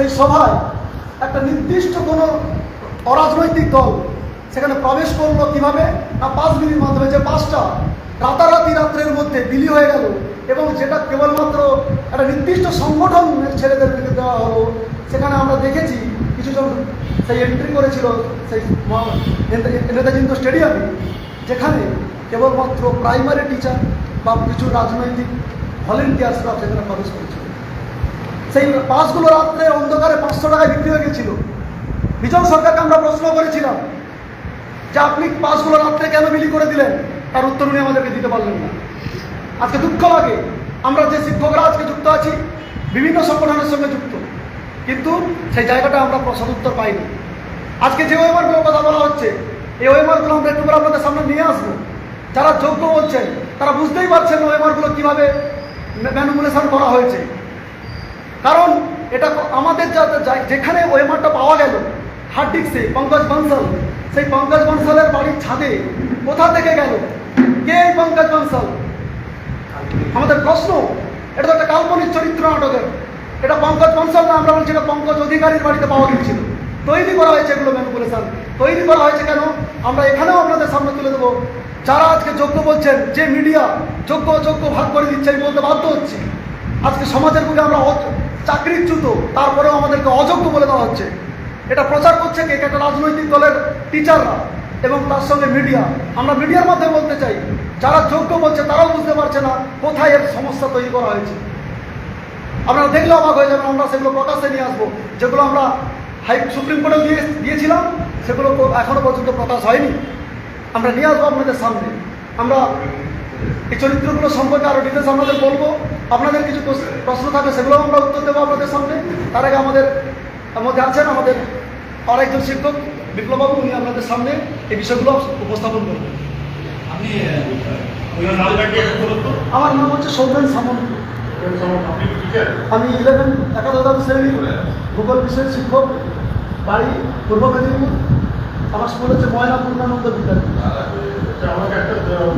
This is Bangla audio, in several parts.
সেই সভায় একটা নির্দিষ্ট কোনো অরাজনৈতিক দল সেখানে প্রবেশ করল কীভাবে? না, পাঁচ বিলির মাধ্যমে যে পাঁচটা রাতারাতি রাত্রের মধ্যে বিলি হয়ে গেল এবং যেটা কেবলমাত্র একটা নির্দিষ্ট সংগঠন ছেলেদের বিরুদ্ধে দেওয়া হলো, সেখানে আমরা দেখেছি কিছুজন সেই এন্ট্রি করেছিল সেই মহা- নেতা- নেতাজি স্টেডিয়ামে যেখানে কেবলমাত্র প্রাইমারি টিচার বা কিছু রাজনৈতিক ভলেন্টিয়ার্সরা সেখানে প্রবেশ করেছিল। সেই পাসগুলো রাত্রে অন্ধকারে পাঁচশো টাকায় বিক্রি হয়ে গেছিল। বিজন সরকারকে আমরা প্রশ্ন করেছিলাম যে আপনি পাসগুলো রাত্রে কেন বিলি করে দিলেন? তার উত্তর উনি আমাদেরকে দিতে পারলেন না। আজকে দুঃখ লাগে। আমরা যে শিক্ষকরা আজকে যুক্ত আছি, বিভিন্ন সংগঠনের সঙ্গে যুক্ত। কিন্তু সেই জায়গাটা আমরা সদুত্তর পাইনি। আজকে যে ওয়েমারগুলোর কথা বলা হচ্ছে, এই ওয়েমারগুলো আমরা একটু আপনাদের সামনে নিয়ে আসব। যারা যোগ্য বলছেন, তারা বুঝতেই পারছেন ওয়েমারগুলো কীভাবে ম্যানুমুলেশন করা হয়েছে। কারণ এটা আমাদের যেখানে ওয়েমারটা পাওয়া গেল হার্ড পঙ্কজ বনসল, সেই পঙ্কজ বনসলের বাড়ির ছাদে কোথা থেকে গেল? কে এই পঙ্কজ বনসল? আমাদের প্রশ্ন, এটা তো একটা কাল্পনিক চরিত্র নাটকের। এটা পঙ্কজ বনসল না, আমরা বলছি পঙ্কজ অধিকারীর বাড়িতে পাওয়া গিয়েছিল। তৈরি করা হয়েছে এগুলো ম্যানুপুলেশন তৈরি করা হয়েছে কেন? আমরা এখানেও আপনাদের সামনে তুলে দেবো। যারা আজকে যোগ্য বলছেন, যে মিডিয়া যোগ্য যোগ্য ভাগ করে দিচ্ছে, আমি বলতে বাধ্য হচ্ছি। আজকে সমাজের বুকে আমরা চাকরিচ্যুত তারপরেও আমাদেরকে অযোগ্য বলে দেওয়া হচ্ছে। এটা প্রচার করছে কে? একটা রাজনৈতিক দলের টিচাররা এবং তার সঙ্গে মিডিয়া। আমরা মিডিয়ার মাধ্যমে বলতে চাই, যারা যোগ্য বলছে তারাও বুঝতে পারছে না কোথায় এর সমস্যা তৈরি করা হয়েছে। আপনারা দেখলে অবাক হয়ে যাবেন, আমরা সেগুলো প্রকাশ্যে নিয়ে আসব। যেগুলো আমরা হাই সুপ্রিম কোর্টে দিয়ে দিয়েছিলাম, সেগুলো কো- এখনও পর্যন্ত প্রকাশ হয়নি। আমরা নিয়ে আসব আপনাদের সামনে। আমরা এই চরিত্রগুলো সম্পর্কে আরও ডিটেলস আপনাদের বলব। আপনাদের কিছু প্রশ্ন- প্রশ্ন থাকলে সেগুলো আমরা উত্তর দেবো আপনাদের সামনে। তার আগে আমাদের মধ্যে আছেন আমাদের আরেকজন শিক্ষক বিপ্লববাবু উনি আপনাদের সামনে এই বিষয়গুলো উপস্থাপন করবেন। আমার নাম হচ্ছে সৌমেন সামন্ত আমি ইলেভেন একাদশ শ্রেণি ভূগোল বিষয়ের শিক্ষক বাড়ি পূর্ব মেদিনীপুর। আমার স্কুল হচ্ছে ময়না পূর্ণানন্দ বিদ্যালয়। আচ্ছা, তো,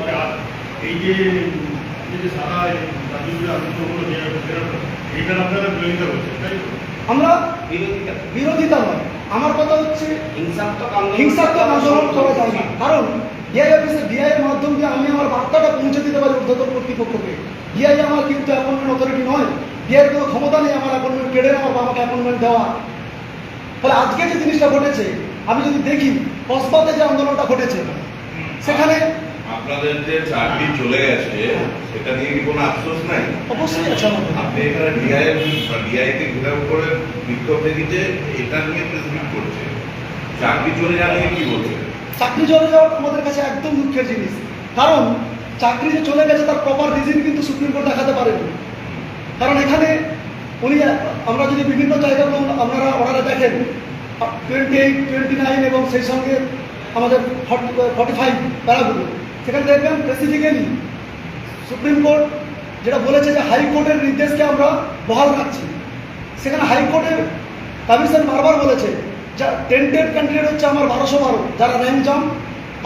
মানে এই যে যে সারা আপনারা বিরোধিতা করছেন তাই আমরা বিরোধিতা? বিরোধিতা নয়। আমার কথা হচ্ছে হিংসাত্মক আন্দোলন। হিংসাত্মক আন্দোলন করা যায় না। কারণ ডিআই অফিসে ডিআই এর মাধ্যম দিয়ে আমি আমার বার্তাটা পৌঁছে দিতে পারি ঊর্ধ্বতন কর্তৃপক্ষকে। ডিআই আমার কিন্তু অ্যাপয়েন্টমেন্ট অথরিটি নয়। ডিআই কোনো ক্ষমতা নেই আমার অ্যাপয়েন্টমেন্ট কেড়ে নেওয়া বা আমাকে অ্যাপয়েন্টমেন্ট দেওয়া ফলে আজকে যে জিনিসটা ঘটেছে আমি যদি দেখি কসবাতে যে আন্দোলনটা ঘটেছে সেখানে আপনাদের যে চাকরি চলে গেছে সেটা নিয়ে কি কোনো আফসোস নাই? অবশ্যই আছে আপনি এখানে ডিআই ডিআই কে ঘেরাও করে বিক্ষোভ দেখেছে এটা নিয়ে প্রেসমিট করছে চাকরি চলে যাওয়া নিয়ে কি বলছে চাকরি চলে যাওয়া আমাদের কাছে একদম দুঃখের জিনিস। কারণ চাকরি যে চলে গেছে তার প্রপার রিজন কিন্তু সুপ্রিম কোর্ট দেখাতে পারেনি। কারণ এখানে উনি আমরা যদি বিভিন্ন জায়গাগুলো আপনারা ওনারা দেখেন টোয়েন্টি এইট টোয়েন্টি নাইন এবং সেই সঙ্গে আমাদের ফর্টি ফাইভ প্যারাগুলো। সেখানে দেখবেন স্পেসিফিক্যালি সুপ্রিম কোর্ট যেটা বলেছে যে হাইকোর্টের নির্দেশকে আমরা বহাল রাখছি। সেখানে হাইকোর্টের কমিশন বারবার বলেছে যা টেন্টেড ক্যান্ডিডেট হচ্ছে আমার বারোশো বারো, যারা rank jam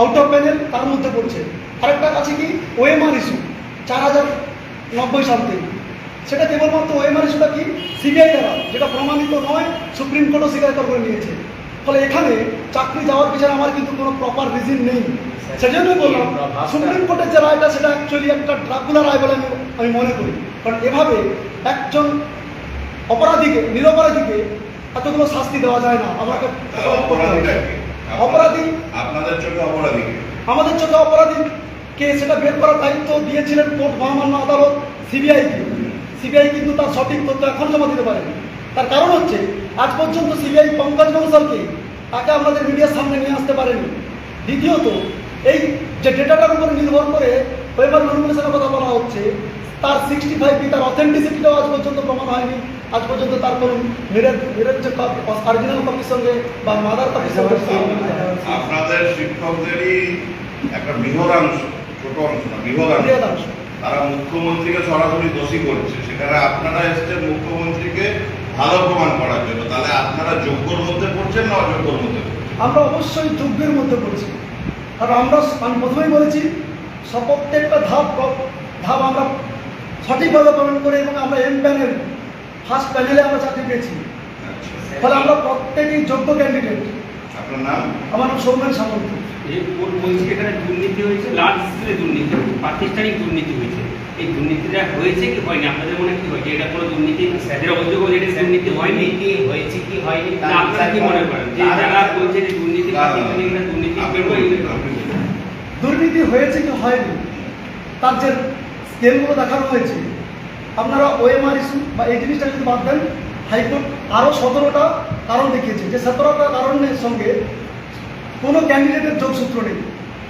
out of panel তার মধ্যে পড়ছে। আরেকটা আছে কি? ওএমআর ইস্যু চার হাজার নব্বই সামথিং সেটা কেবলমাত্র ওএমআর ইস্যুটা কি? সিবিআই দ্বারা, যেটা প্রমাণিত নয়, সুপ্রিম কোর্টও স্বীকার করে নিয়েছে। ফলে এখানে চাকরি যাওয়ার পিছনে আমার কিন্তু কোনো প্রপার রিজন নেই। সেজন্যই বললাম সুপ্রিম কোর্টের যে রায়টা সেটা অ্যাকচুয়ালি একটা ড্রাকুলা রায় বলে আমি আমি মনে করি। কারণ এভাবে একজন অপরাধীকে নিরপরাধীকে এতগুলো শাস্তি দেওয়া যায় না। আমাকে অপরাধী আপনাদের চোখে অপরাধী আমাদের চোখে অপরাধী কে? সেটা বের করার দায়িত্ব দিয়েছিলেন কোর্ট মহামান্য আদালত সিবিআইকে সিবিআই কিন্তু তার সঠিক তথ্য এখন জমা দিতে পারেনি। তার কারণ হচ্ছে আজ পর্যন্ত সিবিআই পঙ্কজ বংশালকে তাকে আমাদের মিডিয়ার সামনে নিয়ে আসতে পারেনি। দ্বিতীয়ত এই যে ডেটাটার উপরে নির্ভর করে ওয়েবার নমিনেশনের কথা বলা হচ্ছে তার সিক্সটি ফাইভ তার অথেন্টিসিটিটাও আজ পর্যন্ত প্রমাণ হয়নি। আজ পর্যন্ত তার কোনো মেরের মেরের যে অরিজিনাল কপির সঙ্গে বা মাদার কপির সঙ্গে আপনাদের শিক্ষকদেরই একটা বৃহদাংশ ছোট অংশ না বৃহদাংশ। তারা মুখ্যমন্ত্রীকে সরাসরি দোষী করছে। সেখানে আপনারা এসছেন মুখ্যমন্ত্রীকে ভালো প্রমাণ করার জন্য। তাহলে আপনারা যোগ্যর মধ্যে পড়ছেন না অযোগ্যর মধ্যে আমরা অবশ্যই যোগ্যের মধ্যে পড়ছি। কারণ আমরা আমি প্রথমেই বলেছি সব প্রত্যেকটা ধাপ ধাপ আমরা সঠিকভাবে পালন করে এবং আমরা এম প্যানেল ফার্স্ট প্যানেলে আমরা চাকরি পেয়েছি। আচ্ছা। ফলে আমরা প্রত্যেকেই যোগ্য ক্যান্ডিডেট আপনার নাম? আমার নাম সৌমেন সামন্ত। এই কোর্ট বলছে এখানে দুর্নীতি হয়েছে? লার্জ স্কেলে দুর্নীতি হয়েছে প্রাতিষ্ঠানিক দুর্নীতি হয়েছে। এই দুর্নীতিটা হয়েছে কি হয়নি? আপনাদের মনে কি হয়েছে এটা কোনো দুর্নীতি? স্যারের অভিযোগ হলে এটা দুর্নীতি হয়নি। দুর্নীতি হয়েছে কি হয়নি? আপনারা কি মনে করেন? যে যারা বলছে যে দুর্নীতি প্রাতিষ্ঠানিকরা দুর্নীতি। দুর্নীতি হয়েছে কি হয়নি? তার যে স্কেলগুলো দেখানো হয়েছে আপনারা ওএমআর ইস্যু বা এই জিনিসটা যদি বাদ দেন হাইকোর্ট আরও সতেরোটা কারণ দেখিয়েছে। যে সতেরোটা কারণের সঙ্গে কোনো ক্যান্ডিডেটের যোগসূত্র নেই।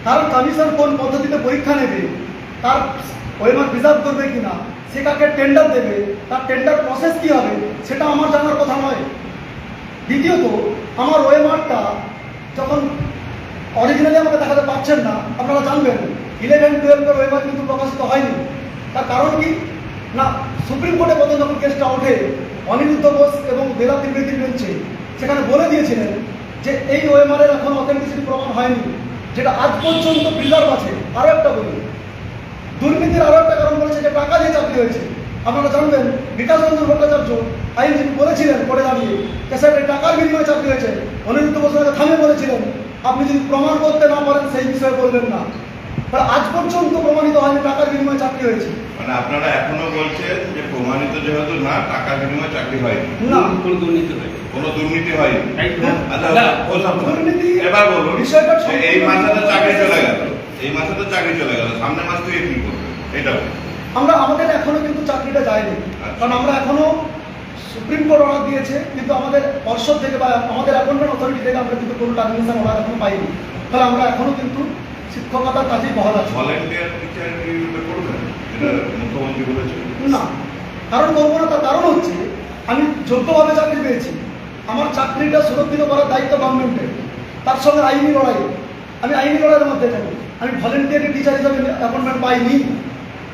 কারণ কমিশন কোন পদ্ধতিতে পরীক্ষা নেবে, তার ওএমআর রিজার্ভ করবে কি না সে কাকে টেন্ডার দেবে, তার টেন্ডার প্রসেস কী হবে, সেটা আমার জানার কথা নয়। দ্বিতীয়ত, আমার ওয়েমার্কটা যখন অরিজিনালি আমাকে দেখাতে পারছেন না, আপনারা জানবেন ইলেভেন টুয়েলভের ওয়েমার্ক কিন্তু প্রকাশিত হয়নি। তার কারণ কি? না, সুপ্রিম কোর্টে কত যখন কেসটা ওঠে অনিরুদ্ধ বোস এবং বেলা ত্রিবেদীর বেঞ্চে সেখানে বলে দিয়েছিলেন যে এই ওয়েমারের এখন অথেন্টিসিটি প্রমাণ হয়নি, যেটা আজ পর্যন্ত প্রিজার্ভ আছে আরও একটা বলি। দুর্নীতির আরও একটা কারণ বলেছে যে টাকা দিয়ে চাকরি হয়েছে। আপনারা জানবেন বিকাশ রঞ্জন ভট্টাচার্য আইনজীবী বলেছিলেন করে দাঁড়িয়ে এই টাকার বিনিময়ে চাকরি হয়েছে। অনিরুদ্ধ বসুকে থামে বলেছিলেন, আপনি যদি প্রমাণ করতে না পারেন, সেই বিষয়ে বলবেন না। তাহলে আজ পর্যন্ত প্রমাণিত হয়নি টাকার বিনিময়ে চাকরি হয়েছে। মানে আপনারা এখনও বলছেন যে প্রমাণিত যেহেতু না টাকার বিনিময়ে চাকরি হয়নি। না। কোনো দুর্নীতি হয়েছে কোনো দুর্নীতি হয়নি? হ্যাঁ। আচ্ছা না, ওসব না। দুর্নীতি এবার বলুন বিষয়টা এই মাসে তো চাকরি চলে গেল। এই মাসে তো চাকরি চলে গেল। সামনের মাস থেকে কি করবে? এটা আমরা আমাদের এখনও কিন্তু চাকরিটা যায়নি। আচ্ছা। কারণ আমরা এখনও সুপ্রিম কোর্ট অর্ডার দিয়েছে কিন্তু আমাদের পর্ষদ থেকে বা আমাদের অ্যাপয়েন্টমেন্ট অথরিটি থেকে আমরা কিন্তু কোনো টার্মিনেশন অর্ডার এখনও পাইনি। তাহলে আমরা এখনও কিন্তু শিক্ষকতার কাজেই বহাল আছে। ভলেন্টিয়ার টিচার করবেন এটা মুখ্যমন্ত্রী বলেছেন। না। কারণ করব না তার কারণ হচ্ছে আমি যোগ্যভাবে চাকরি পেয়েছি। আমার চাকরিটা সুরক্ষিত করার দায়িত্ব গভর্নমেন্টের তার সঙ্গে আইনি লড়াই আমি আইনি লড়াইয়ের মধ্যে যাব আমি ভলেন্টিয়ারি টিচার হিসাবে অ্যাপয়েন্টমেন্ট পাইনি।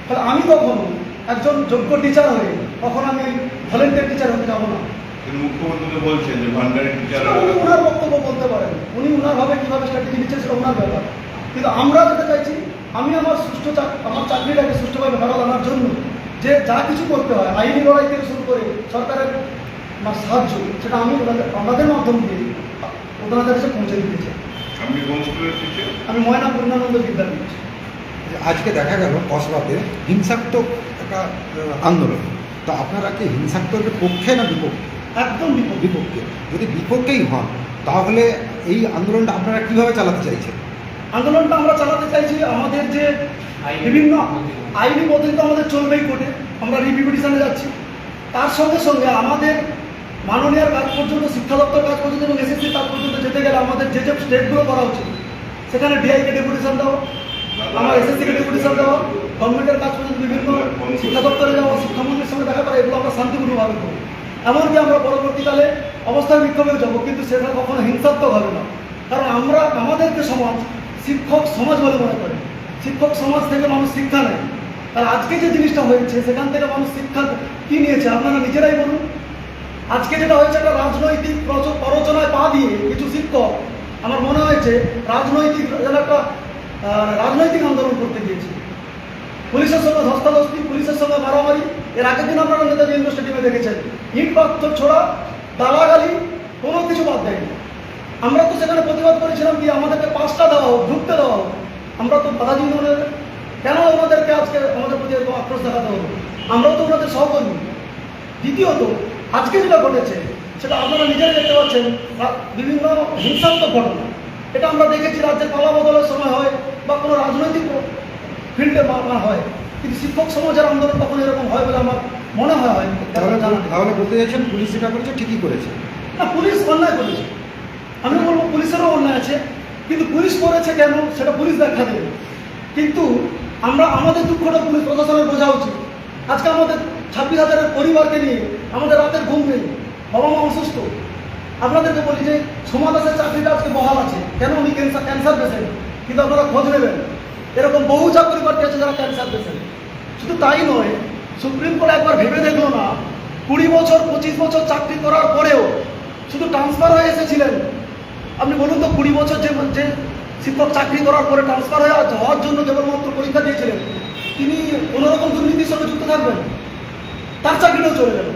তাহলে আমি কখনো একজন যোগ্য টিচার হয়ে কখনো আমি ভলেন্টিয়ার টিচার হতে যাব না। মুখ্যমন্ত্রী বলছেন যে ভান্ডারের টিচার উনি ওনার বক্তব্য বলতে পারেন। উনি ওনারভাবে কীভাবে স্ট্র্যাটেজি নিচ্ছে সেটা ওনার ব্যাপার। কিন্তু আমরা যেটা চাইছি আমি আমার সুষ্ঠু আমার চাকরিটাকে সুষ্ঠুভাবে ফেরত আনার জন্য যে যা কিছু করতে হয় আইনি লড়াই থেকে শুরু করে সরকারের আমার সাহায্য সেটা আমি ওনাদের- আমাদের মাধ্যম দিয়ে ওনাদের কাছে পৌঁছে দিতে চাই। আমি ময়না পূর্ণানন্দ বিদ্যাপীঠ। আজকে দেখা গেল কসবাতে হিংসাত্মক একটা আন্দোলন। তো আপনারা কি হিংসাত্মকের পক্ষে না বিপক্ষে? একদম বিপদ বিপক্ষে। যদি বিপক্ষেই হন তাহলে এই আন্দোলনটা আপনারা কীভাবে চালাতে চাইছেন? আন্দোলনটা আমরা চালাতে চাইছি আমাদের যে বিভিন্ন আইনি পদ্ধতি আমাদের চলবেই কোর্টে আমরা রিপিটিশনে যাচ্ছি। তার সঙ্গে সঙ্গে আমাদের মাননীয়ার কাজ পর্যন্ত শিক্ষা দপ্তর কাজ পর্যন্ত এবং এসএসসি কাজ পর্যন্ত যেতে গেলে আমাদের যে যে স্টেপগুলো করা উচিত সেখানে ডিআইকে ডেপুটেশন দেওয়া আমার এসএসসিকে ডেপুটেশন দেওয়া গভর্নমেন্টের কাজ পর্যন্ত বিভিন্ন শিক্ষা দপ্তরে যাওয়া শিক্ষামন্ত্রীর সঙ্গে দেখা করা এগুলো আমরা শান্তিপূর্ণভাবে করব। এমনকি আমরা পরবর্তীকালে অবস্থায় বিক্ষোভেও যাব কিন্তু সেটা কখনো হিংসাত্মক হবে না। কারণ আমরা আমাদেরকে সমাজ শিক্ষক সমাজ বলে মনে করে। শিক্ষক সমাজ থেকে মানুষ শিক্ষা নেয়। আর আজকে যে জিনিসটা হয়েছে, সেখান থেকে মানুষ শিক্ষা কি নিয়েছে, আপনারা নিজেরাই বলুন। আজকে যেটা হয়েছে, একটা রাজনৈতিক প্ররোচনায় পা দিয়ে কিছু শিক্ষক, আমার মনে হয়েছে রাজনৈতিক যেন একটা রাজনৈতিক আন্দোলন করতে গিয়েছে। পুলিশের সঙ্গে ধস্তাধস্তি, পুলিশের সঙ্গে মারামারি, এর আগের দিন আপনারা নেতাজি স্টেডিয়ামে দেখেছেন। ইট পাথর ছোড়া, দালাগালি, কোনো কিছু বাদ দেয়নি। আমরা তো সেখানে প্রতিবাদ করেছিলাম কি আমাদেরকে পাঁচটা দেওয়া হোক ঢুকতে দেওয়া হোক আমরা তো বাধা ওনাদের কেন ওনাদেরকে আজকে আমাদের প্রতি এরকম আক্রোশ দেখাতে হবে? আমরাও তো ওনাদের সহকর্মী। দ্বিতীয়ত আজকে যেটা ঘটেছে সেটা আপনারা নিজেরাই দেখতে পাচ্ছেন বিভিন্ন হিংসাত্মক ঘটনা। এটা আমরা দেখেছি রাজ্যের পালা বদলের সময় হয় বা কোনো রাজনৈতিক ফিল্ডে হয়। কিন্তু শিক্ষক সমাজের আন্দোলন তখন এরকম হয় বলে আমার মনে হয় তাহলে বলতে চাইছেন পুলিশ যেটা করেছে ঠিকই করেছে। না পুলিশ অন্যায় করেছে। আমি বলব পুলিশেরও অন্যায় আছে, কিন্তু পুলিশ করেছে কেন, সেটা পুলিশ দেখা দেবে। কিন্তু আমরা, আমাদের দুঃখটা পুলিশ প্রশাসনের বোঝা উচিত। আজকে আমাদের ছাব্বিশ হাজারের পরিবারকে নিয়ে আমাদের রাতের ঘুম নেই, বাবা মা অসুস্থ। আপনাদেরকে বলি যে, সোমা দাসের চাকরিটা আজকে বহাল আছে। কেন উনি ক্যান্সার ক্যান্সার পেশেন্ট কিন্তু আপনারা খোঁজ নেবেন। এরকম বহু চাকরি প্রার্থী আছে যারা ক্যান্সার পেশেন্ট শুধু তাই নয়, সুপ্রিম কোর্ট একবার ভেবে দেখল না, কুড়ি বছর, পঁচিশ বছর চাকরি করার পরেও শুধু ট্রান্সফার হয়ে এসেছিলেন আপনি বলুন তো কুড়ি বছর যে যে শিক্ষক চাকরি করার পরে ট্রান্সফার হয়ে হওয়ার জন্য কেবলমাত্র পরীক্ষা দিয়েছিলেন তিনি কোনোরকম দুর্নীতির সঙ্গে যুক্ত থাকবেন? তার চাকরিটাও চলে গেল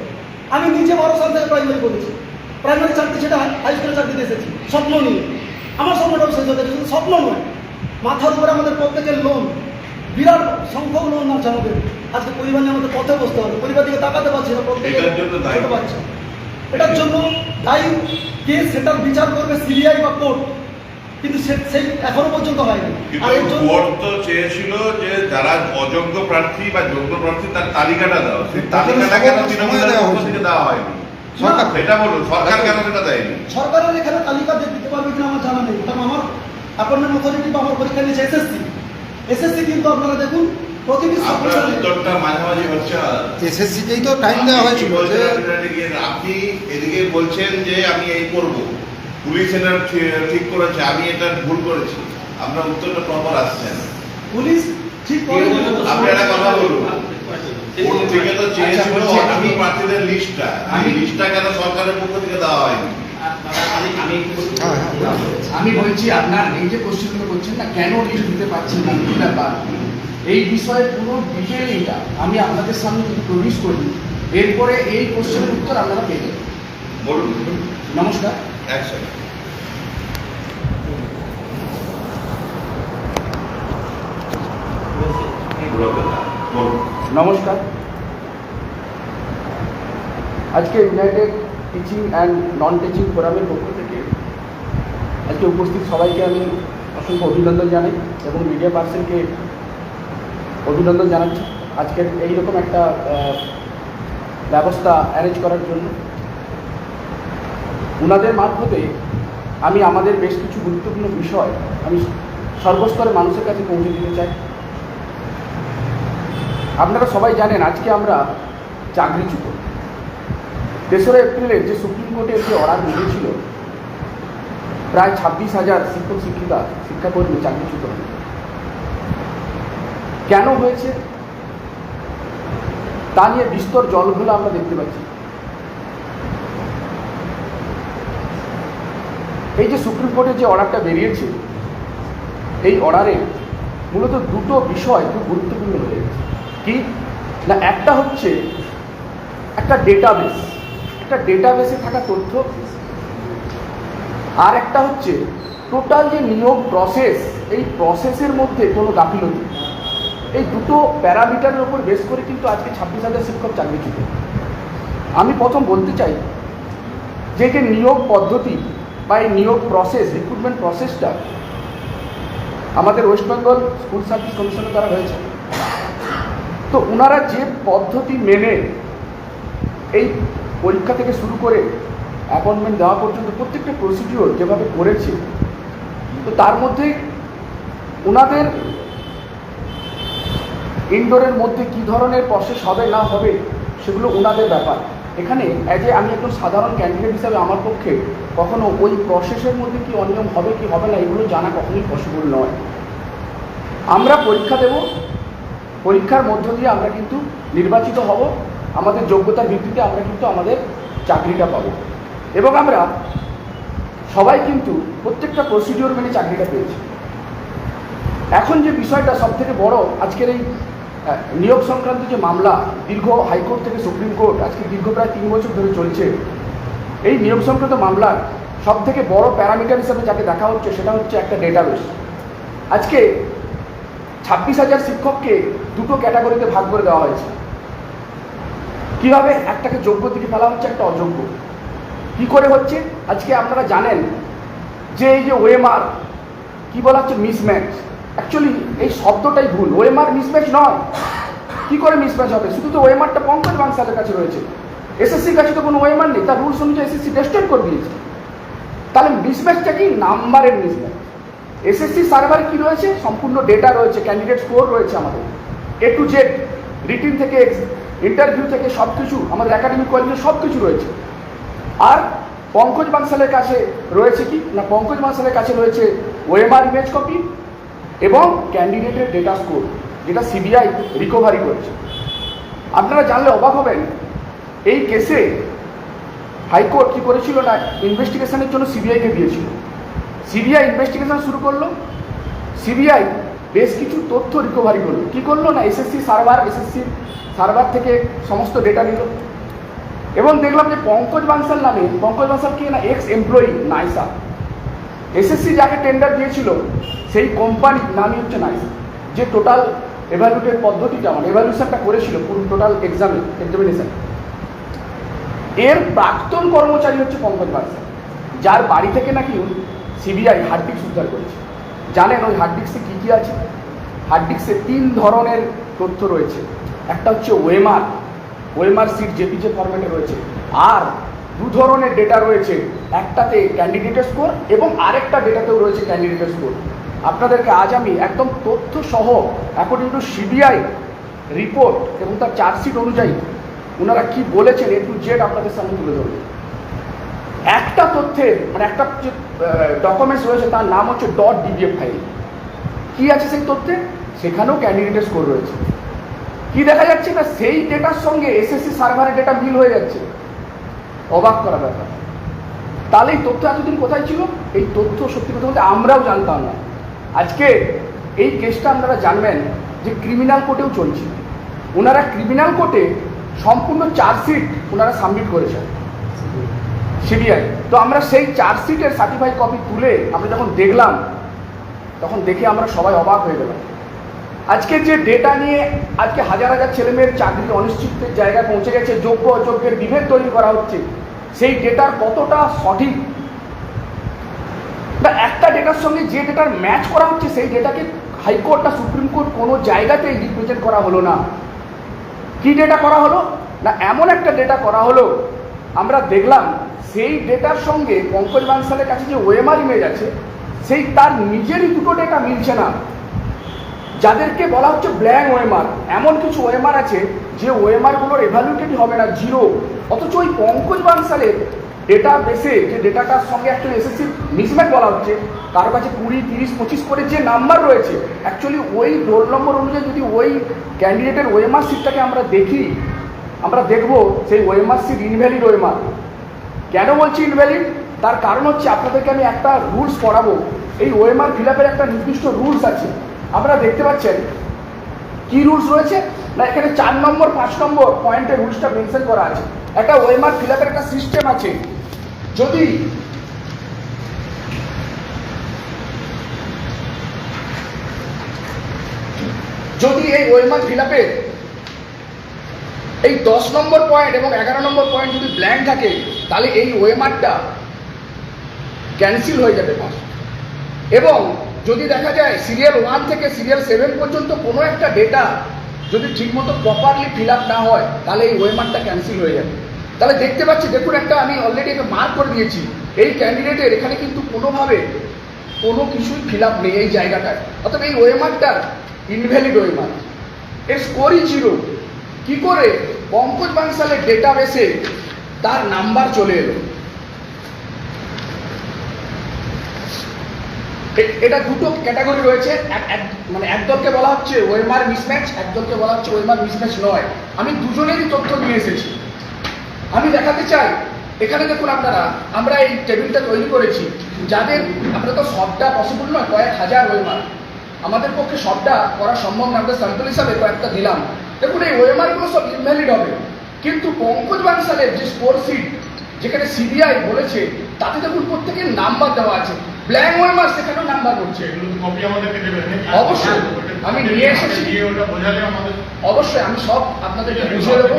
আমি নিজে বারো সাল থেকে প্রাইমারি করেছি। প্রাইমারি চাকরি সেটা হাই স্কুলে চাকরিতে এসেছি স্বপ্ন নিয়ে। আমার স্বপ্নটাও শেষ হতে শুধু স্বপ্ন নয় মাথার উপরে আমাদের প্রত্যেকের লোন বিরাট সংখ্যক লোন আছে আমাদের। আজকে পরিবার নিয়ে আমাদের পথে বসতে হবে পরিবার দিকে তাকাতে পারছি না প্রত্যেকের এটার এটার জন্য দায়ী কে সেটার বিচার করবে সিবিআই বা কোর্ট? কিন্তু সেই এখনও পর্যন্ত হয়নি। আর এর জন্য তো চেয়েছিল যে যারা অযোগ্য প্রার্থী বা যোগ্য প্রার্থী তার তালিকাটা দাও। সেই তালিকাটা কেন পক্ষ থেকে দেওয়া হয়নি। সরকার সেটা বলুন সরকার কেন সেটা দেয়নি? সরকারের এখানে তালিকা দিতে পারবে কিনা আমার জানা নেই। কারণ আমার অ্যাপয়েন্টমেন্ট অথরিটি বা আমার পরীক্ষা নিয়েছে এসএসসি এসএসসি কিন্তু আপনারা দেখুন প্রতিটি উত্তরটা মাঝামাঝি হচ্ছে এসএসসিকেই তো টাইম দেওয়া হয়েছিল যে আপনি এদিকে বলছেন যে আমি এই করব। পুলিশ এটা ঠিক করেছে আমি এটা ভুল করেছি। আপনার উত্তরটা প্রপার আসছেন পুলিশ ঠিক করে আপনি একটা কথা বলুন। কোর্ট থেকে তো চেয়েছিল বলছি, আমি- প্রার্থীদের লিস্টটা। আমি- লিস্টটা কেন সরকারের পক্ষ থেকে দেওয়া হয়নি? আমি আমি বলছি। আমি বলছি আপনার এই যে কোশ্চেনগুলো করছেন না কেন লিস্ট দিতে পারছেন না? কি ব্যাপার? এই বিষয়ে পুরো ডিটেইলটা আমি আপনাদের সামনে প্রডিউস করি এরপরে এই কোশ্চেনের উত্তর আপনারা পেয়ে যাবেন। বলুন নমস্কার। নমস্কার। আজকে united teaching and non teaching ফোরামের পক্ষ থেকে আজকে উপস্থিত সবাইকে আমি অসংখ্য অভিনন্দন জানাই এবং মিডিয়া পার্সনকে অভিনন্দন জানাচ্ছি। আজকের এইরকম একটা ব্যবস্থা অ্যারেঞ্জ করার জন্য। ওনাদের মারফতে আমি আমাদের বেশ কিছু গুরুত্বপূর্ণ বিষয় আমি সর্বস্তরের মানুষের কাছে পৌঁছে দিতে চাই। আপনারা সবাই জানেন, আজকে আমরা চাকরিচ্যুত তেসরা এপ্রিলে যে সুপ্রিম কোর্টের যে অর্ডার বেরিয়েছিল প্রায় ছাব্বিশ হাজার শিক্ষক শিক্ষিকা শিক্ষাকর্মী চাকরিচ্যুত হন। কেন হয়েছে? তা নিয়ে বিস্তর জলগুলো আমরা দেখতে পাচ্ছি। এই যে সুপ্রিম কোর্টের যে অর্ডারটা বেরিয়েছে, এই অর্ডারে মূলত দুটো বিষয় খুব গুরুত্বপূর্ণ হয়ে গেছে। কি? না, একটা হচ্ছে একটা ডেটাবেস একটা ডেটাবেসে থাকা তথ্য, আর একটা হচ্ছে টোটাল যে নিয়োগ প্রসেস এই প্রসেসের মধ্যে কোনো গাফিলতি। এই দুটো প্যারামিটারের ওপর বেস করে কিন্তু আজকে ছাব্বিশ হাজার শিক্ষক চাকরি চাকরিচ্যুত আমি প্রথম বলতে চাই যে যে নিয়োগ পদ্ধতি বা এই নিয়োগ প্রসেস রিক্রুটমেন্ট প্রসেসটা আমাদের ওয়েস্ট বেঙ্গল স্কুল সার্ভিস কমিশনের দ্বারা হয়েছে। তো ওনারা যে পদ্ধতি মেনে এই পরীক্ষা থেকে শুরু করে অ্যাপয়েন্টমেন্ট দেওয়া পর্যন্ত প্রত্যেকটা প্রসিডিওর যেভাবে করেছে, তো তার মধ্যে ওনাদের ইনডোরের মধ্যে কি ধরনের প্রসেস হবে, না হবে, সেগুলো ওনাদের ব্যাপার। এখানে অ্যাজ এ আমি একজন সাধারণ ক্যান্ডিডেট হিসাবে আমার পক্ষে কখনো ওই প্রসেসের মধ্যে কি অনিয়ম হবে, কি হবে না, এগুলো জানা কখনোই পসিবল নয়। আমরা পরীক্ষা দেব, পরীক্ষার মধ্য দিয়ে আমরা কিন্তু নির্বাচিত হব, আমাদের যোগ্যতার ভিত্তিতে আমরা কিন্তু আমাদের চাকরিটা পাবো। এবং আমরা সবাই কিন্তু প্রত্যেকটা প্রসিডিওর মেনে চাকরিটা পেয়েছি। এখন যে বিষয়টা সব থেকে বড়, আজকের এই নিয়োগ সংক্রান্ত যে মামলা দীর্ঘ হাইকোর্ট থেকে সুপ্রিম কোর্ট আজকে দীর্ঘ প্রায় তিন বছর ধরে চলছে, এই নিয়োগ সংক্রান্ত মামলার সব থেকে বড় প্যারামিটার হিসাবে যাকে দেখা হচ্ছে সেটা হচ্ছে একটা ডেটাবেস আজকে ছাব্বিশ হাজার শিক্ষককে দুটো ক্যাটাগরিতে ভাগ করে দেওয়া হয়েছে। কীভাবে একটাকে যোগ্য দিকে ফেলা হচ্ছে, একটা অযোগ্য? কি করে হচ্ছে? আজকে আপনারা জানেন যে এই যে ওএমআর কি বলা হচ্ছে? মিসম্যাচ অ্যাকচুয়ালি এই শব্দটাই ভুল। ওএমআর মিসম্যাচ নয়। কি করে মিসম্যাচ হবে? শুধু তো ওএমআরটা পঙ্কজ বাংসালের কাছে রয়েছে। এসএসসির কাছে তো কোনো ওএমআর নেই। তার রুলস অনুযায়ী এসএসসি টেস্টেড করে দিয়েছে। তাহলে মিসম্যাচটা কি? নাম্বারের মিসম্যাচ এসএসসি সার্ভারে কি রয়েছে? সম্পূর্ণ ডেটা রয়েছে। ক্যান্ডিডেট স্কোর রয়েছে আমাদের। এ টু জেড রিটিন থেকে ইন্টারভিউ থেকে সব কিছু আমাদের একাডেমিক কোয়ালিটি সব কিছু রয়েছে। আর পঙ্কজ বাংসালের কাছে রয়েছে কি? না, পঙ্কজ বাংসালের কাছে রয়েছে ওএমআর ইমেজ কপি এবং ক্যান্ডিডেটের ডেটা স্কোর যেটা সিবিআই রিকভারি করেছে। আপনারা জানলে অবাক হবেন, এই কেসে হাইকোর্ট কি করেছিল না ইনভেস্টিগেশনের জন্য সিবিআইকে দিয়েছিল? সিবিআই ইনভেস্টিগেশন শুরু করল সিবিআই বেশ কিছু তথ্য রিকভারি করল। কি করল না এসএসসি সার্ভার এসএসসি সার্ভার থেকে সমস্ত ডেটা নিল? এবং দেখলাম যে পঙ্কজ বানসাল নামে, পঙ্কজ বানসাল কি না এক্স এমপ্লয়ি নাইসা। এসএসসি যাকে টেন্ডার দিয়েছিল, সেই কোম্পানির নামই হচ্ছে নাইসা যে টোটাল এভালুটের পদ্ধতিটা মানে এভালুয়েশনটা করেছিল, পুরো টোটাল এক্সামে এক্সামিনেশন এর প্রাক্তন কর্মচারী হচ্ছে পঙ্কজ বানসাল যার বাড়ি থেকে নাকি সিবিআই হার্ড ডিস্ক উদ্ধার করেছে। জানেন ওই হার্ড ডিস্কে কী কী আছে? হার্ড ডিস্কে তিন ধরনের তথ্য রয়েছে। একটা হচ্ছে ওয়েমার ওয়েমার সিট জেপিজে ফরম্যাটে রয়েছে। আর দু ধরনের ডেটা রয়েছে। একটাতে ক্যান্ডিডেটের স্কোর এবং আরেকটা ডেটাতেও রয়েছে ক্যান্ডিডেটের স্কোর আপনাদেরকে আজ আমি একদম তথ্য সহ অ্যাকর্ডিং টু সিবিআই রিপোর্ট এবং তার চার্জশিট অনুযায়ী ওনারা কি বলেছেন এ টু জেড আপনাদের সামনে তুলে ধরবো। একটা তথ্যের মানে একটা যে ডকুমেন্টস রয়েছে, তার নাম হচ্ছে ডট ডিবিএফ ফাইল কি আছে সেই তথ্যে? সেখানেও ক্যান্ডিডেটের স্কোর রয়েছে। কি দেখা যাচ্ছে না? সেই ডেটার সঙ্গে এসএসসি সার্ভারের ডেটা মিল হয়ে যাচ্ছে। অবাক করা ব্যাপার। তাহলে এই তথ্য এতদিন কোথায় ছিল? এই তথ্য সত্যি কথা বলতে আমরাও জানতাম না। আজকে এই কেসটা আপনারা জানবেন যে ক্রিমিনাল কোর্টেও চলছে। ওনারা ক্রিমিনাল কোর্টে সম্পূর্ণ চার্জশিট ওনারা সাবমিট করেছেন। সিবিআই তো আমরা সেই চার্জশিটের সার্টিফাইড কপি তুলে আমরা যখন দেখলাম, তখন দেখে আমরা সবাই অবাক হয়ে গেলাম। আজকে যে ডেটা নিয়ে আজকে হাজার হাজার ছেলেমেয়ের চাকরি অনিশ্চিতের জায়গায় পৌঁছে গেছে, যোগ্য অযোগ্যের বিভেদ তৈরি করা হচ্ছে, সেই ডেটার কতটা সঠিক? একটা ডেটার সঙ্গে যে ডেটার ম্যাচ করা হচ্ছে, সেই ডেটাকে হাইকোর্ট না সুপ্রিম কোর্ট কোনো জায়গাতেই রিপ্রেজেন্ট করা হলো না। কি ডেটা করা হলো? না, এমন একটা ডেটা করা হলো, আমরা দেখলাম সেই ডেটার সঙ্গে পঙ্কজ বানসালের কাছে যে ওয়েমার ইমেজ আছে, সেই তার নিজেরই দুটো ডেটা মিলছে না। যাদেরকে বলা হচ্ছে ব্ল্যাঙ্ক ওয়েমার, এমন কিছু ওয়েমার আছে যে ওয়েমারগুলোর এভালুয়েটেড হবে না জিরো অথচ ওই পঙ্কজ বানসালের ডেটা বেসে যে ডেটাটার সঙ্গে অ্যাকচুয়ালি এসএসসি মিসম্যাচ বলা হচ্ছে, কারও কাছে কুড়ি, তিরিশ, পঁচিশ করে যে নাম্বার রয়েছে অ্যাকচুয়ালি ওই রোল নম্বর অনুযায়ী যদি ওই ক্যান্ডিডেটের ওয়েমার সিটটাকে আমরা দেখি, আমরা দেখব সেই ওয়েমার সিট ইনভ্যালিড ওয়েমার। কেন বলছি ইনভ্যালিড তার কারণ হচ্ছে আপনাদেরকে আমি একটা রুলস পড়াবো। এই ওএমআর ফিল একটা নির্দিষ্ট রুলস আছে। আপনারা দেখতে পাচ্ছেন কি রুলস রয়েছে? না, এখানে চার নম্বর, পাঁচ নম্বর পয়েন্টে রুলসটা মেনশন করা আছে। একটা ওয়েমার ফিল একটা সিস্টেম আছে। যদি যদি এই ওয়েমার ফিল এই দশ নম্বর পয়েন্ট এবং এগারো নম্বর পয়েন্ট যদি ব্ল্যাঙ্ক থাকে, তাহলে এই ওয়েমারটা ক্যান্সেল হয়ে যাবে এবং যদি দেখা যায় সিরিয়াল ওয়ান থেকে সিরিয়াল সেভেন পর্যন্ত কোনো একটা ডেটা যদি ঠিকমতো প্রপারলি ফিল আপ না হয়, তাহলে এই ওয়েমারটা ক্যান্সেল হয়ে যাবে। তাহলে দেখতে পাচ্ছি, দেখুন একটা আমি অলরেডি একটা মার্ক করে দিয়েছি। এই ক্যান্ডিডেটের এখানে কিন্তু কোনোভাবে কোনো কিছুই ফিল আপ নেই এই জায়গাটায়। অর্থাৎ এই ওয়েমারটা ইনভ্যালিড ওয়েমার এর স্কোরই জিরো কি করে? পঙ্কজ বানসালের ডেটা বেসে তার নাম্বার চলে এলো। এটা দুটো ক্যাটাগরি রয়েছে। মানে একদলকে বলা হচ্ছে ওয়েমার মিসম্যাচ, একদলকে বলা হচ্ছে ওয়েমার মিসম্যাচ নয়। আমি দুজনেরই তথ্য নিয়ে এসেছি। আমি দেখাতে চাই, এখানে দেখুন আপনারা, আমরা এই টেবিলটা তৈরি করেছি। যাদের আমরা তো সবটা পসিবল নয়, কয়েক হাজার ওয়েমার। আমাদের পক্ষে সবটা করা সম্ভব না, আমরা স্যাম্পল হিসাবে কয়েকটা দিলাম। দেখুন, এই ওয়েমারগুলো সব ইনভ্যালিড হবে। কিন্তু পঙ্কজ বানসালের যে স্কোর সিট যেখানে সিবিআই বলেছে, তাতে দেখুন প্রত্যেকের নাম্বার দেওয়া আছে। ব্ল্যাঙ্ক ওয়েমার সেখানেও নাম্বার সেগুলো কপি আমাদেরকে দেবেন। অবশ্যই। আমি নিয়ে এসেছি। অবশ্যই আমি সব আপনাদেরকে বুঝিয়ে দেবো।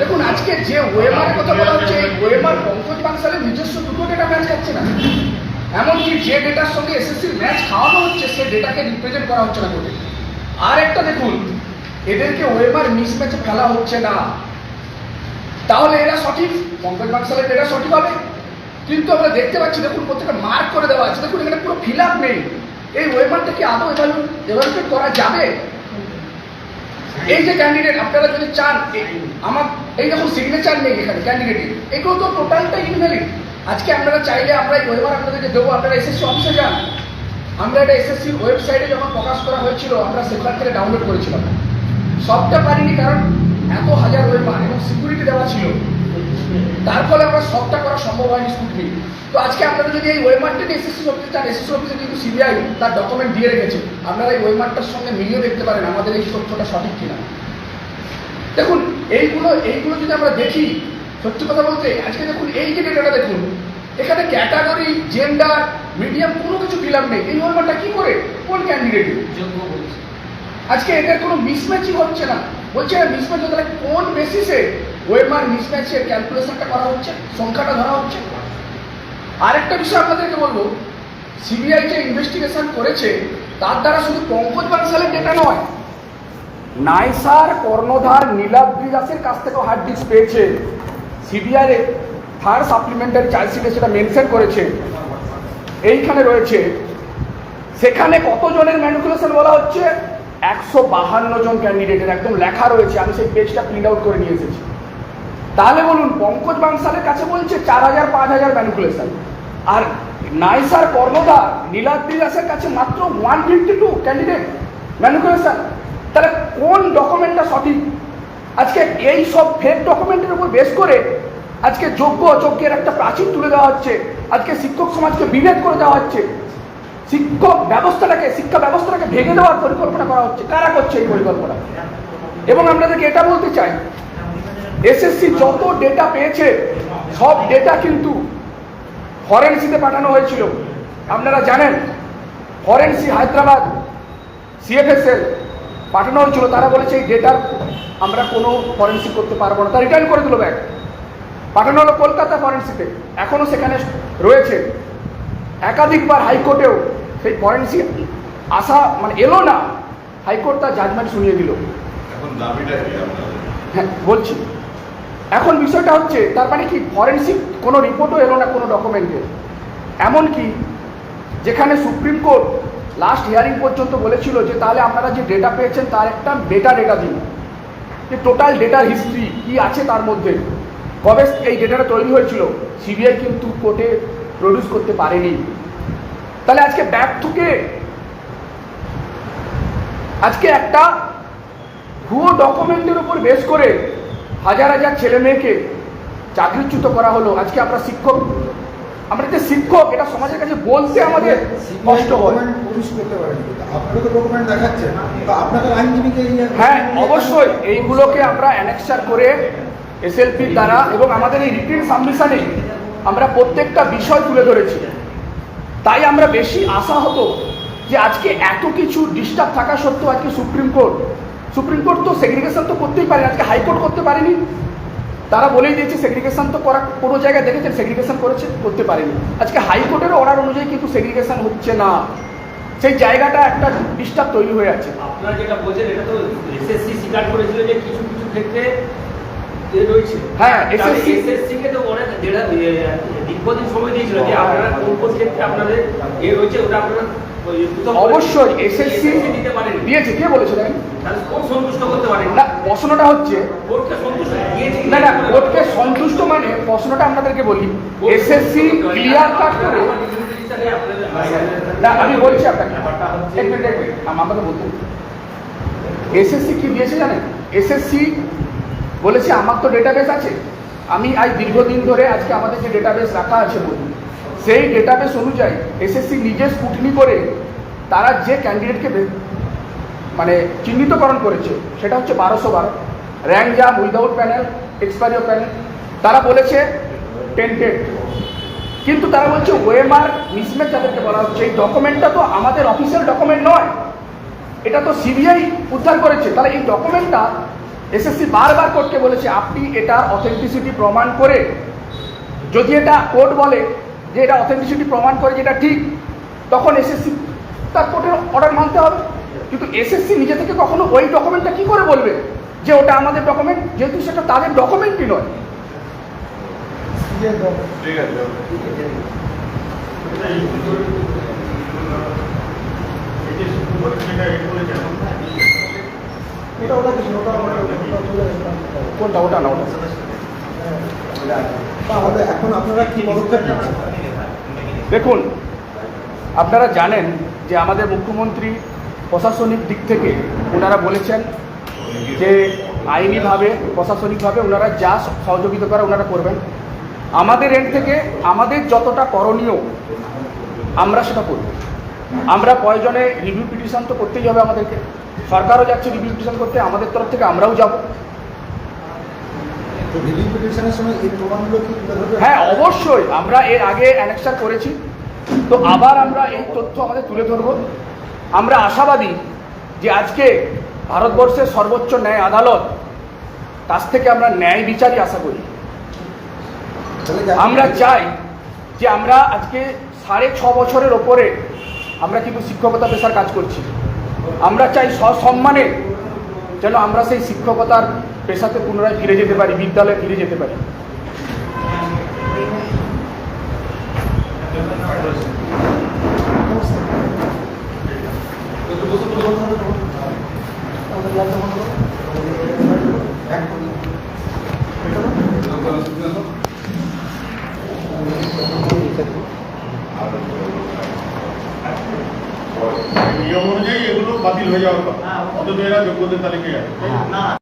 দেখুন আজকে যে ওয়েমারের কথা বলা হচ্ছে এই ওয়েমার পঙ্কজ বানসালের নিজস্ব দুটো ডেটা ম্যাচ খাচ্ছে না। এমনকি যে ডেটার সঙ্গে এসএসসির ম্যাচ খাওয়ানো হচ্ছে সে ডেটাকে রিপ্রেজেন্ট করা হচ্ছে না কোর্টে। আর একটা দেখুন এদেরকে ওয়েমার মিসম্যাচে ফেলা হচ্ছে না। তাহলে এরা সঠিক? পঙ্কজ বানসালের ডেটা সঠিক হবে? কিন্তু আমরা দেখতে পাচ্ছি, দেখুন, প্রত্যেকটা মার্ক করে দেওয়া আছে। দেখুন, এখানে পুরো ফিল আপ নেই। এই ওয়েমারটা কি আদৌ এভালুয়েট করা যাবে? এই যে ক্যান্ডিডেট আপনারা যদি চান আমার এই যখন সিগনেচার নেই এখানে ক্যান্ডিডেটের এগুলো তো টোটালটা ইনভ্যালিড আজকে আপনারা চাইলে আমরা এই ওয়েবার আপনাদেরকে দেবো। আপনারা এসএসসি অফিসে যান। আমরা এটা এসএসসির ওয়েবসাইটে যখন প্রকাশ করা হয়েছিল, আমরা সেখান থেকে ডাউনলোড করেছিলাম। সবটা পারিনি কারণ এত হাজার ওয়েবার এবং সিকিউরিটি দেওয়া ছিল। তার ফলে আমরা সবটা করা সম্ভব হয়নি স্কুটনি তো আজকে আপনারা যদি এই ওয়েমারটা এসএসসি অফিসে চান এসএসসি অফিসে কিন্তু সিবিআই তার ডকুমেন্ট দিয়ে রেখেছে। আপনারা এই ওয়েমারটার সঙ্গে মিলিয়ে দেখতে পারেন আমাদের এই তথ্যটা সঠিক কিনা। দেখুন এইগুলো এইগুলো যদি আমরা দেখি সত্যি কথা বলতে আজকে দেখুন এই যে ডেটাটা দেখুন এখানে ক্যাটাগরি জেন্ডার মিডিয়াম কোনো কিছু ফিলাম নেই। এই নর্মালটা কি করে? কোন ক্যান্ডিডেট যোগ্য বলছে। আজকে এটার কোনো মিসম্যাচই হচ্ছে না। বলছে মিসম্যাচ তাহলে কোন বেসিসে ওয়েমার মিসম্যাচের ক্যালকুলেশনটা করা হচ্ছে, সংখ্যাটা ধরা হচ্ছে। আরেকটা বিষয় আপনাদেরকে বলব সিবিআই যে ইনভেস্টিগেশন করেছে, তার দ্বারা শুধু পঙ্কজ বানসালের ডেটা নয়, নাইসার কর্ণধার নীলাদ্রি দাসের কাছ থেকেও হার্ড ডিস্ক পেয়েছে। সিবিআই থার্ড সাপ্লিমেন্টারি চার্জশিটে সেটা মেনশন করেছে। এইখানে রয়েছে, সেখানে কতজনের ম্যানিপুলেশন বলা হচ্ছে? একশো বাহান্ন জন ক্যান্ডিডেটের একদম লেখা রয়েছে, আমি সেই পেজটা প্রিন্ট আউট করে নিয়ে এসেছি। তাহলে বলুন, পঙ্কজ বাংসালের কাছে বলছে চার হাজার, পাঁচ হাজার ম্যানিপুলেশন আর নাইসার কর্ণধার নীলাদ্রি দাসের কাছে মাত্র one fifty two candidate manipulation তাহলে কোন ডকুমেন্টটা সঠিক? আজকে এই সব ফেক ডকুমেন্টের উপর বেশ করে আজকে যোগ্য অযোগ্যের একটা প্রাচীর তুলে দেওয়া হচ্ছে। আজকে শিক্ষক সমাজকে বিভেদ করে দেওয়া হচ্ছে। শিক্ষক ব্যবস্থাটাকে, শিক্ষা ব্যবস্থাটাকে ভেঙে দেওয়ার পরিকল্পনা করা হচ্ছে। কারা করছে এই পরিকল্পনা? এবং আপনাদেরকে এটা বলতে চাই এসএসসি যত ডেটা পেয়েছে সব ডেটা কিন্তু ফরেন্সিতে পাঠানো হয়েছিল। আপনারা জানেন ফরেন্সি হায়দ্রাবাদ সিএফএসএল পাঠানো হয়েছিল। তারা বলেছে এই ডেটার আমরা কোনো ফরেন্সি করতে পারব না। তা রিটার্ন করে দিল ব্যাগ। পাঠানো হলো কলকাতা ফরেন্সিতে এখনও সেখানে রয়েছে। একাধিকবার হাইকোর্টেও সেই ফরেন্সি আসা মানে এলো না। হাইকোর্ট তার জাজমেন্ট শুনিয়ে দিল। এখন দাবিটা কি হ্যাঁ বলছি। এখন বিষয়টা হচ্ছে, তার মানে কি ফরেন্সিক কোনো রিপোর্টও এলো না কোনো ডকুমেন্টে এমনকি যেখানে সুপ্রিম কোর্ট লাস্ট হিয়ারিং পর্যন্ত বলেছিল যে তাহলে আপনারা যে ডেটা পেয়েছেন তার একটা ডেটা ডেটা দিন। যে টোটাল ডেটার হিস্ট্রি কি আছে তার মধ্যে। কবে এই ডেটাটা তৈরি হয়েছিল সিবিআই কিন্তু কোর্টে প্রডিউস করতে পারেনি। তাহলে আজকে ব্যর্থকে আজকে একটা ভুয়ো ডকুমেন্টের উপর বেশ করে হাজার হাজার ছেলে মেয়েকে চাকরিচ্যুত করা হলো। আজকে আমরা শিক্ষক। আমরা যে শিক্ষক এটা সমাজের কাছে বলতে আমাদের কষ্ট হয়। হ্যাঁ অবশ্যই এইগুলোকে আমরা অ্যানেক্সার করে এসএলপির দ্বারা এবং আমাদের এই রিটিন সাবমিশনে আমরা প্রত্যেকটা বিষয় তুলে ধরেছি। তাই আমরা বেশি আশা হতো যে আজকে এত কিছু ডিস্টার্ব থাকা সত্ত্বেও আজকে সুপ্রিম কোর্ট সুপ্রিম কোর্ট তো সেগ্রিগেশন তো করতেই পারে আজকে হাইকোর্ট করতে পারেনি। তারা বলেই দিয়েছে সেগ্রিগেশন তো করা কোনো জায়গায় দেখেছেন সেগ্রিগেশন করেছে? করতে পারেনি। আজকে হাইকোর্টের অর্ডার অনুযায়ী কিন্তু সেগ্রিগেশন হচ্ছে না। সেই জায়গাটা একটা ডিস্টার্ব তৈরি হয়ে আছে। আপনারা যেটা বলছেন এটা তো এসএসসি স্বীকার করেছিল যে কিছু কিছু ক্ষেত্রে হ্যাঁ, এসএসসি কে তো অনেক দীর্ঘদিন সময় দিয়েছিল যে আপনারা কোন কোন ক্ষেত্রে আপনাদের এ রয়েছে ওটা আপনারা অবশ্যই এসএসসি দিয়েছে। কে বলেছে দেখেন তাহলে কোন সন্তুষ্ট করতে পারেন? না প্রশ্নটা হচ্ছে না না কোর্টকে সন্তুষ্ট মানে প্রশ্নটা আপনাদেরকে বলি। এসএসসি ক্লিয়ার কাট করে না আমি বলছি আপনাকে। এক মিনিট এক মিনিট। আমাকে বলতে এসএসসি কি দিয়েছে জানেন? এসএসসি বলেছে আমার তো ডেটাবেস আছে। আমি আজ দীর্ঘদিন ধরে আজকে আমাদের যে ডেটাবেস রাখা আছে বলুন। সেই ডেটাবেস অনুযায়ী এসএসসি নিজে স্কুটনি করে তারা যে ক্যান্ডিডেটকে মানে চিহ্নিতকরণ করেছে, সেটা হচ্ছে বারোশো বারো। র্যাঙ্ক জাম উইদাউট প্যানেল এক্সপায়ারি প্যানেল তারা বলেছে টেন্টেড কিন্তু তারা বলছে ওয়েমার মিসম্যাচ যাদেরকে বলা হচ্ছে, এই ডকুমেন্টটা তো আমাদের অফিসিয়াল ডকুমেন্ট নয়। এটা তো সিবিআই উদ্ধার করেছে। তাহলে এই ডকুমেন্টটা এসএসসি বারবার কোর্টকে বলেছে, আপনি এটার অথেন্টিসিটি প্রমাণ করে যদি এটা কোর্ট বলে যে এটা অথেন্টিসিটি প্রমাণ করে যেটা ঠিক তখন এসএসসি তার কোর্টের অর্ডার মানতে হবে। কিন্তু এসএসসি নিজে থেকে কখনো ওই ডকুমেন্টটা কি করে বলবে? যে ওটা আমাদের ডকুমেন্ট যেহেতু সেটা তাদের ডকুমেন্টই নয়। ঠিক আছে ওটা। কোনটা? না ওটা। এখন আপনারা কি পদক্ষেপ নিচ্ছেন? দেখুন, আপনারা জানেন যে আমাদের মুখ্যমন্ত্রী প্রশাসনিক দিক থেকে ওনারা বলেছেন যে আইনিভাবে, প্রশাসনিকভাবে ওনারা যা সহযোগিতা করে ওনারা করবেন। আমাদের এন্ড থেকে আমাদের যতটা করণীয়, আমরা সেটা করব। আমরা প্রয়োজনে রিভিউ পিটিশন তো করতেই হবে আমাদেরকে। সরকারও যাচ্ছে রিভিউ পিটিশন করতে, আমাদের তরফ থেকে আমরাও যাব তো রিভিউ পিটিশনের সময় এই প্রমাণগুলো কি তুলে ধরবে হ্যাঁ অবশ্যই। আমরা এর আগে অ্যানেক্সার করেছি। তো আবার আমরা এই তথ্য আমাদের তুলে ধরব। আমরা আশাবাদী যে আজকে ভারতবর্ষের সর্বোচ্চ ন্যায় আদালত তার থেকে আমরা ন্যায় বিচারই আশা করি। আমরা চাই যে আমরা আজকে সাড়ে ছ বছরের ওপরে আমরা কিন্তু শিক্ষকতা পেশার কাজ করছি। আমরা চাই সসম্মানে যেন আমরা সেই শিক্ষকতার পেশাতে পুনরায় ফিরে যেতে পারি বিদ্যালয়ে ফিরে যেতে পারি। নিয়ম অনুযায়ী এগুলো বাতিল হয়ে যাওয়ার কথা। অথচ এরা যোগ্যদের তালিকায় আছে। তো?